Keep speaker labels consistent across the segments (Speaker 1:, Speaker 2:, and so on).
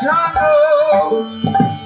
Speaker 1: jungle.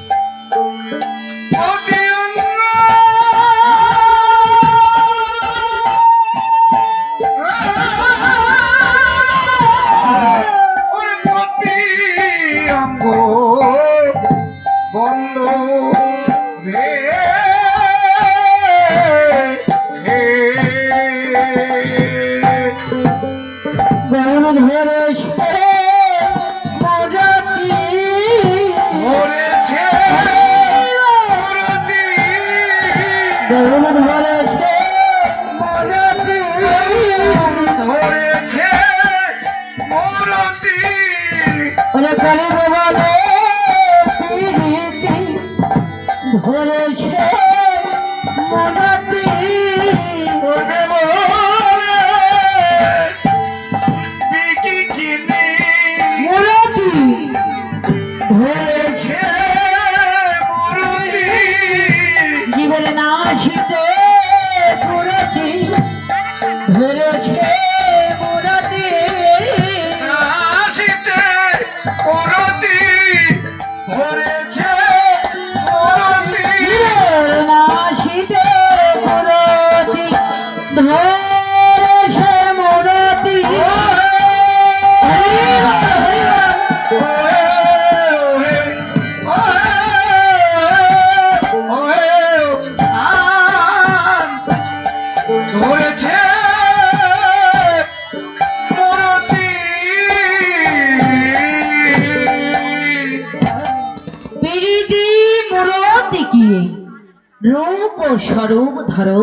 Speaker 1: স্বরূপ ধরো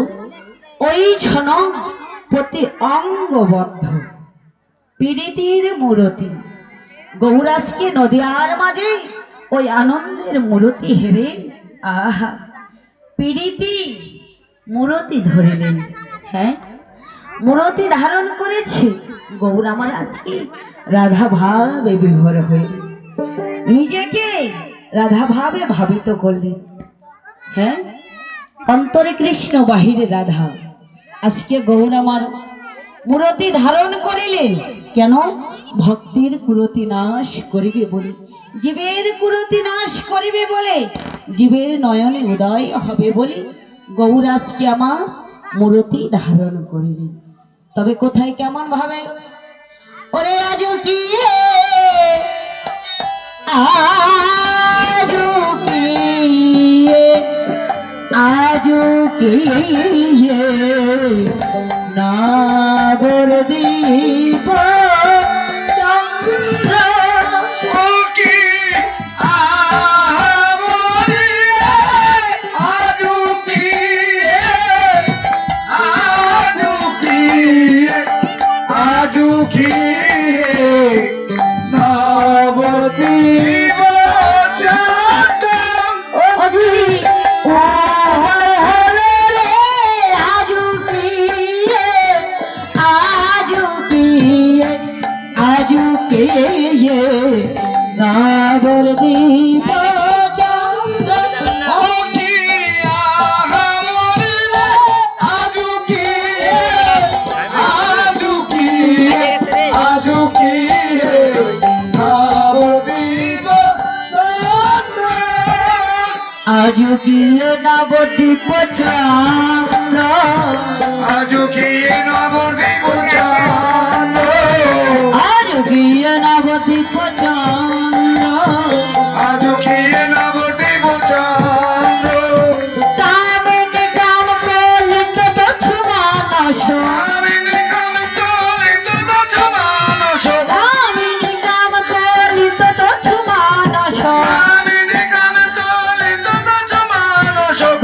Speaker 1: ওই ছন প্রতি অঙ্গবদ্ধ পিরিতির মূরতি গৌরাজকে নদিয়ার মাঝে ওই আনন্দের মূরতি হেরে, আহা পিরিতি মূরতি ধরিলেন। হ্যাঁ মূরতি ধারণ করেছে গৌর আমার আজকে রাধা ভাবে বিভোর হয়ে। নিজেকে রাধা ভাবে ভাবিত করলেন। হ্যাঁ অন্তরে কৃষ্ণ, বাহিরে রাধা। আজকে গৌর আমার মূরতি ধারণ করিলেন কেন? ভক্তির কুরতি নাশ করিবে বলে। জীবের কুরতি নাশ করিবে বলে, জীবের নয়নে উদয় হবে বলে। গৌর আজকে আমার মূরতি ধারণ করিলেন। তবে কোথায় কেমন ভাবে? ওরে আজ কি আজু কি আজু কি না বর দীপ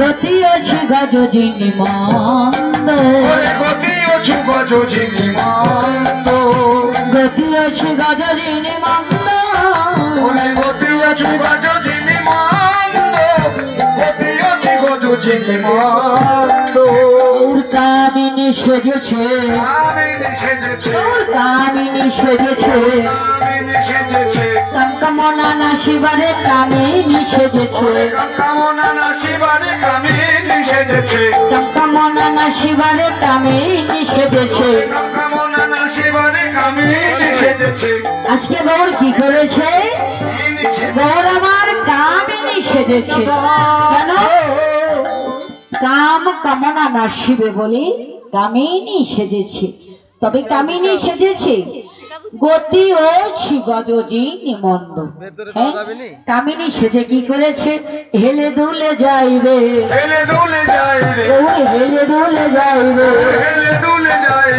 Speaker 1: গতি আছে গজ যিনি মন্দ
Speaker 2: গতি অছু গজ ঝিনি মন্দ
Speaker 1: গতি আছে গজ যিনি মন্দ
Speaker 2: গতি অছু গজ ঝিনি মন্দ গতি অছি গজ ঝিনি মন্দ
Speaker 1: সেজেছে। কামিনী সেজেছে।
Speaker 2: আমি
Speaker 1: কামনা না শিবারে কামিনী সেজেছে।
Speaker 2: কামনা না শিবারে কামিনী সেজেছে।
Speaker 1: কামনা না শিবারে কামিনী সেজেছে।
Speaker 2: কামনা না শিবারে কামিনী সেজেছে।
Speaker 1: আজকে গৌর কি করেছে? গৌর আমার কামিনী সেজেছে। কেন? কাম কামনা না শিবে বলে। কামিনী সেজেছে। তবে কামিনী সেজেছে? গতি ও গজজি নিমন্দ? কামিনী সেজে কি করেছে? হেলে দুলে যাই রে।
Speaker 2: হেলে দুলে
Speaker 1: ও হেলে দুলে যাই রে।
Speaker 2: হেলে দুলে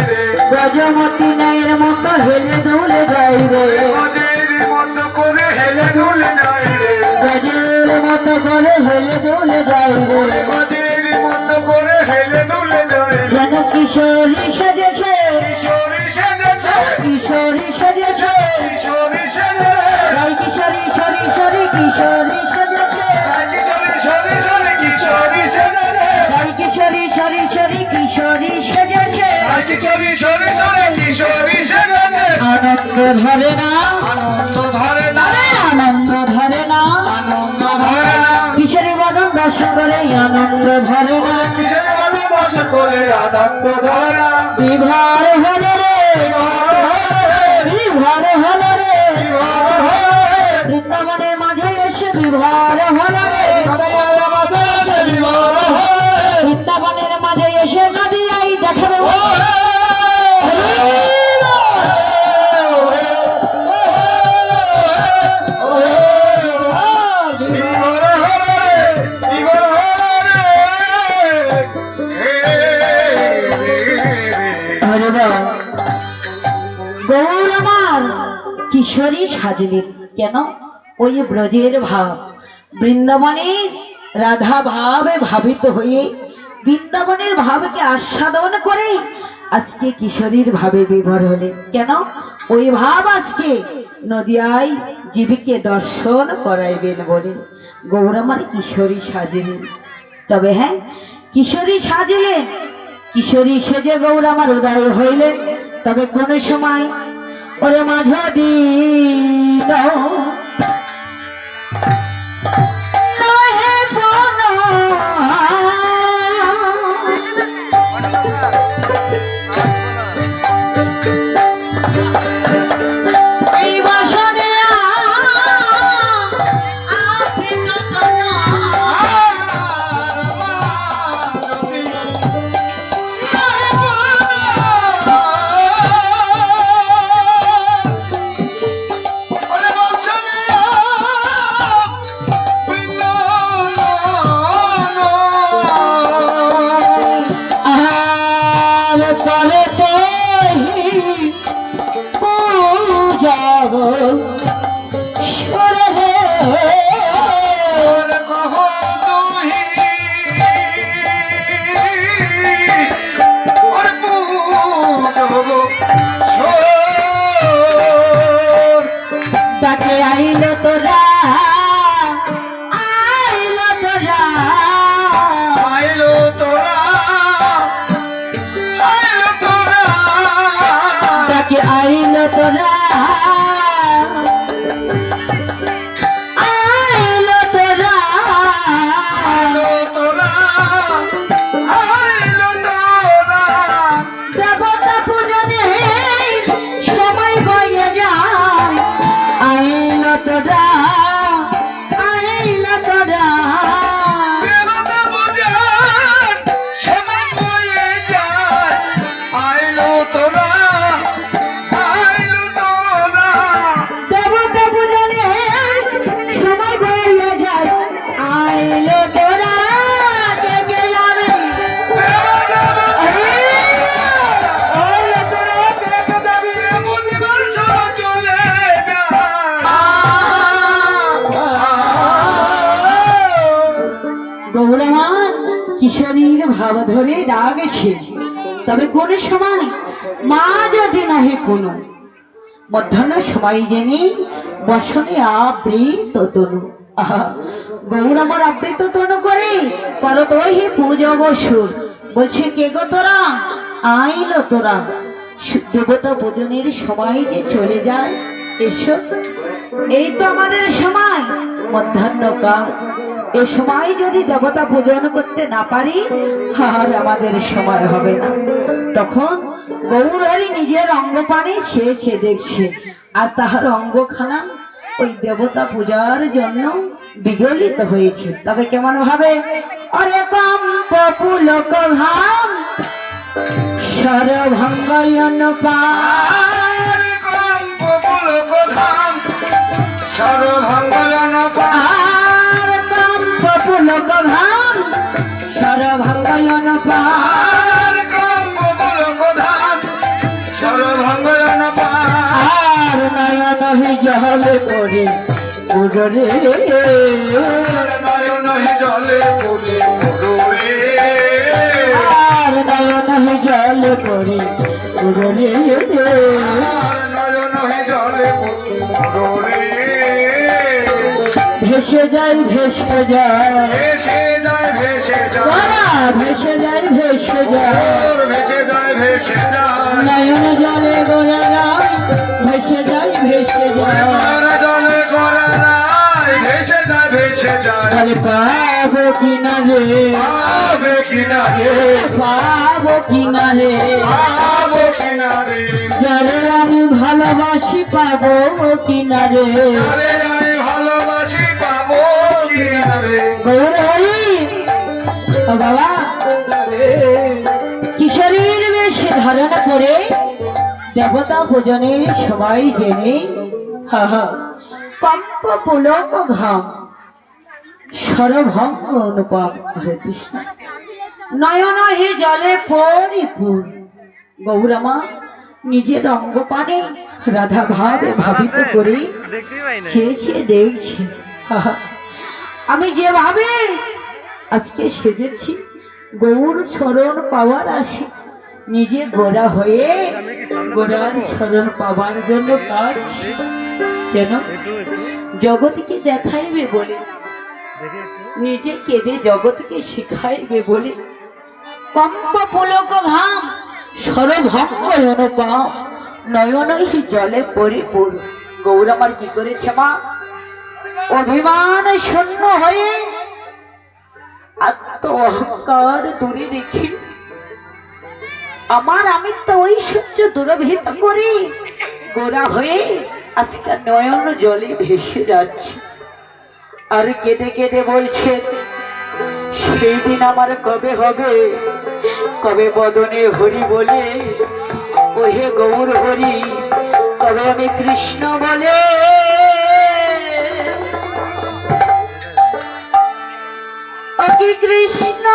Speaker 2: রে।
Speaker 1: গজমতি নাইয়ের মতো হেলে দুলে যাই রে।
Speaker 2: গজের মতো করে হেলে দুলে রে।
Speaker 1: গজের মতো করে হেলে দুলে যাই রে।
Speaker 2: গজের মতো করে হেলে
Speaker 1: কিশোরী সেজেছে।
Speaker 2: কিশোরী সেজেছে।
Speaker 1: কিশোরী সেজেছে।
Speaker 2: কিশোরী সেজেছে।
Speaker 1: কিশোরী সরি সরি কিশোরী করে আনন্দ ধরে না বিভার হলো আমার কিশোরী সাজলেন কেন? ওই ব্রজের ভাব। বৃন্দাবনের রাধা ভাবে ভাবিত হয়ে বৃন্দাবনের ভাবকে আস্বাদন করে আজকে কিশোরীর ভাবে বিভর হলেন কেন? ওই ভাব আজকে নদিয়ায় জীবীকে দর্শন করাইবেন বলে। গৌর আমার কিশোরী সাজিলেন তবে হ্যাঁ কিশোরী সাজিলেন কিশোরী সেজে গৌর আমার উদয় হইলেন। তবে কোন সময় ওরে মাঝা এই আইল তোরা ভাব ধরে ডাকছে তবে কোন সময় মা যদি নাহে কোনো, মধ্যাহ্ন সময় জেনে বসনে আবৃত তনু। গৌর আমার আবৃত তনু করে, করো তো হে পুজো বসুর। বলছে, কে গো তোরা? আইলো তোরা? দেবতা পূজনের সবাই যে চলে যায়, এসো। এই তো আমাদের সময় মধ্যাহ্ন মধ্যাহ্নকাল। এ সময় যদি দেবতা পূজন করতে না পারি, আর আমাদের সময় হবে না। তখন গৌরহরি নিজের অঙ্গপানি সে সে দেখছে, আর তাহার অঙ্গখানা ওই দেবতা পূজার জন্য বিগলিত হয়েছে। তবে কেমন ভাবে? অরে কম্প পুলক ঘাম সরভঙ্গয়ন পা
Speaker 2: আর কম্প পুলক ধাম সর্বভঙ্গয়ন
Speaker 1: আর কম্প পুলক ঘাম সরভঙ্গয়ন পা
Speaker 2: আর কম্প পুলক ধাম সর্বভঙ্গয়ন
Speaker 1: আর নয়ন হি জল করে উদরে
Speaker 2: নয়ন জলে পুরে
Speaker 1: আর নয়ন জল করে
Speaker 2: পুরে
Speaker 1: ভেসে যায় ভেসে যায়।
Speaker 2: ভেসে যায় ভেসে যায়।
Speaker 1: ভেসে যায় ভেসে যায়।
Speaker 2: ওর ভেসে যায় ভেসে যায়।
Speaker 1: নয়ন জলে গোলা যায় ভেসে যায় ভেসে যায়।
Speaker 2: জলে করা নাই ভেসে যায় ভেসে যায়।
Speaker 1: পাবো কিনা রে? পাবো কিনা রে? যারে আমি ভালোবাসি পাবো কিনা রে? বাবা। কিশোরীর বেশ ধারণা করে দেবতা ভোজনের সবাই জেনে কম্প পুলক ঘাম সরভঙ্গ অনুপম হরে কৃষ্ণ। নয়ন হে জলে পরিপূর। গৌরামা নিজের অঙ্গ পানে রাধা ভাবে ভাবিত করে সে সে দেখছে। আমি যেভাবে আজকে সেজেছি। গৌর স্মরণ পাওয়ার আসে নিজে গোড়া হয়ে গোড়ার স্মরণ পাওয়ার জন্য কাজ। কেন জগৎকে দেখাইবে বলে, নিজে কেঁদে জগৎকে শিখাইবে বলে। কম্প পুলক ঘাম সরভঙ্গ অনুপম নয়নই জলে পরিপূর গৌরামার কি করেছে মা? অভিমান শূন্য হয়ে আত্ম অহংকার দূরে রেখে আমার আমি তো ওই সূর্য দুরভিত করি গোড়া হয়ে আজকে নয়ন জলে ভেসে যাচ্ছে। আর কেঁদে কেঁদে বলছে সেই দিন আমার কবে হবে? কবে বদনে হরি বলে? ওহে গৌর হরি, কবে আমি কৃষ্ণ বলে? কৃষ্ণ কৃষ্ণ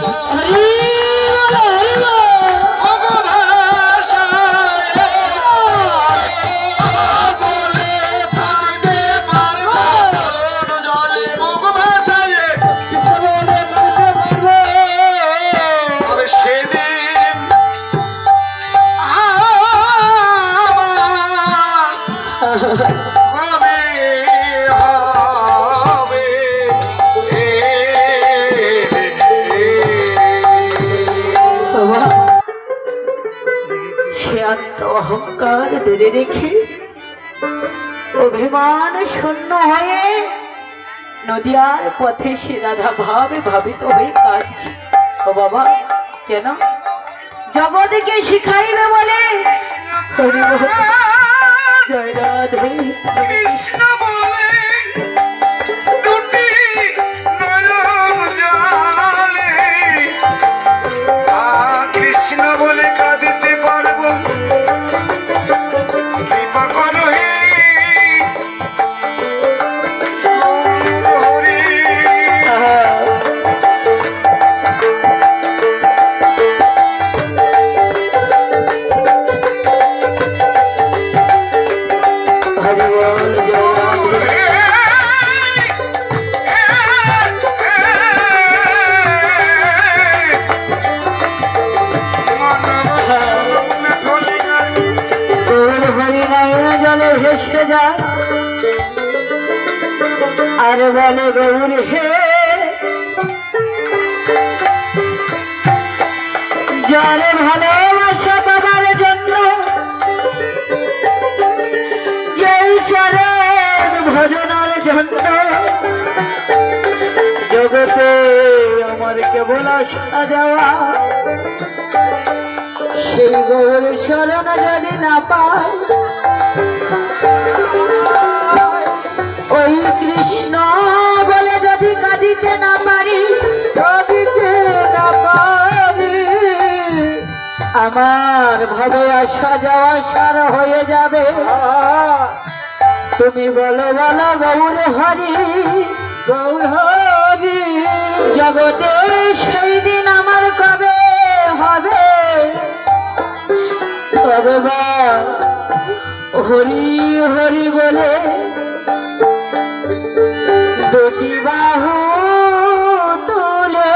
Speaker 1: হরি নদিয়ার পথে সে রাধা ভাবে ভাবিত হয়ে কাঁদছে। ও বাবা কেন? জগৎকে শিখাইবে বলে। জয় রাধে।
Speaker 2: কৃষ্ণ
Speaker 1: আর বলে গৌর হে। জানে ভালোবাসা পাবার জন্য যে ঈশ্বরের ভজনের জন্য জগতে আমার কেবল আসা যাওয়া সেই গৌর শরণ যদি না পাই ওই কৃষ্ণ বলে যদি কাঁদিতে না পারি না পারি। আমার ভাবে আসা যাওয়া সার হয়ে যাবে। তুমি বলো বলো, গৌর হরি গৌর হরি। জগতে সেই দিন আমার কবে হবে? তবে বা হরি হরি বলে দুটি বাহু তুলে।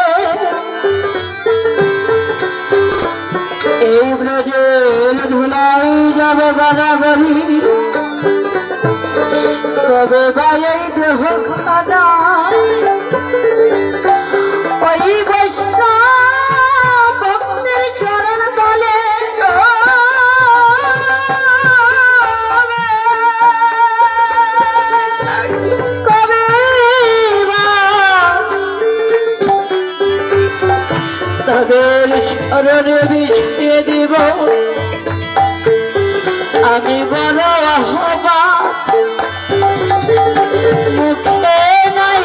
Speaker 1: এই ব্রজের ধুলাই যাবে বরাবরি তবে বাই দেহ খাদা ওই স্মরণে মিশিয়ে দিব। আমি বড় আহ্বা মুখে নাই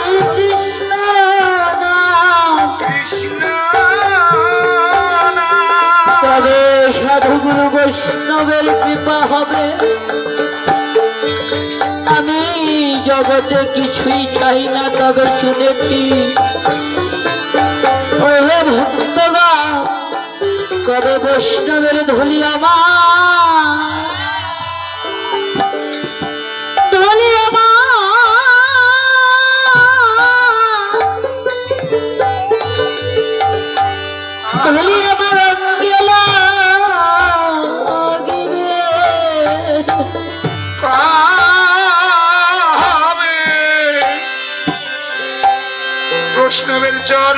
Speaker 1: কৃষ্ণ তবে সাধুগুরু বৈষ্ণবের কৃপা হবে। আমি জগতে কিছুই চাই না তবে শুনেছি। ওহে ভক্তবা কবে বৈষ্ণবের ধুলি আমার। ধুলি আমার।
Speaker 2: বৈষ্ণবের চর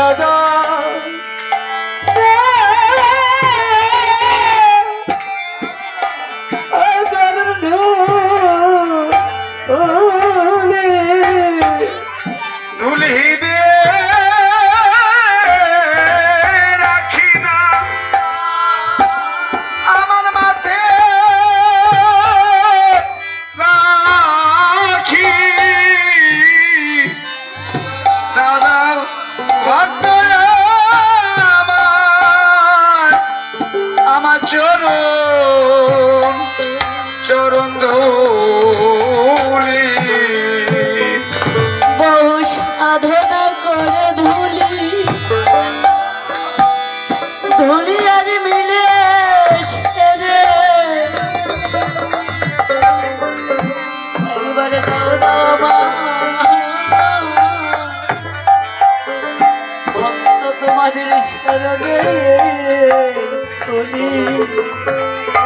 Speaker 1: يا
Speaker 3: মনে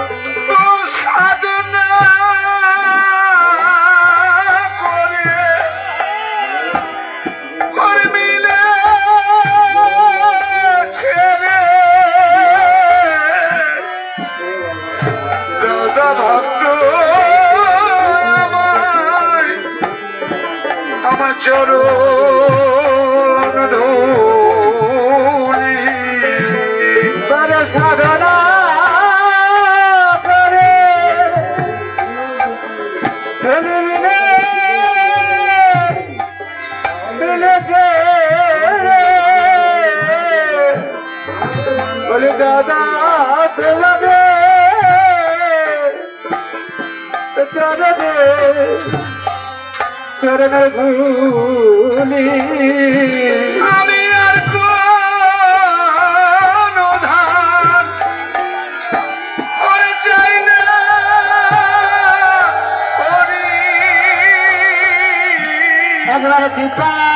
Speaker 3: চরণে
Speaker 2: চরণ
Speaker 3: ভুলি
Speaker 2: আমি আর কোন ধান ওরে চাই না করি।
Speaker 1: একবার কৃপা।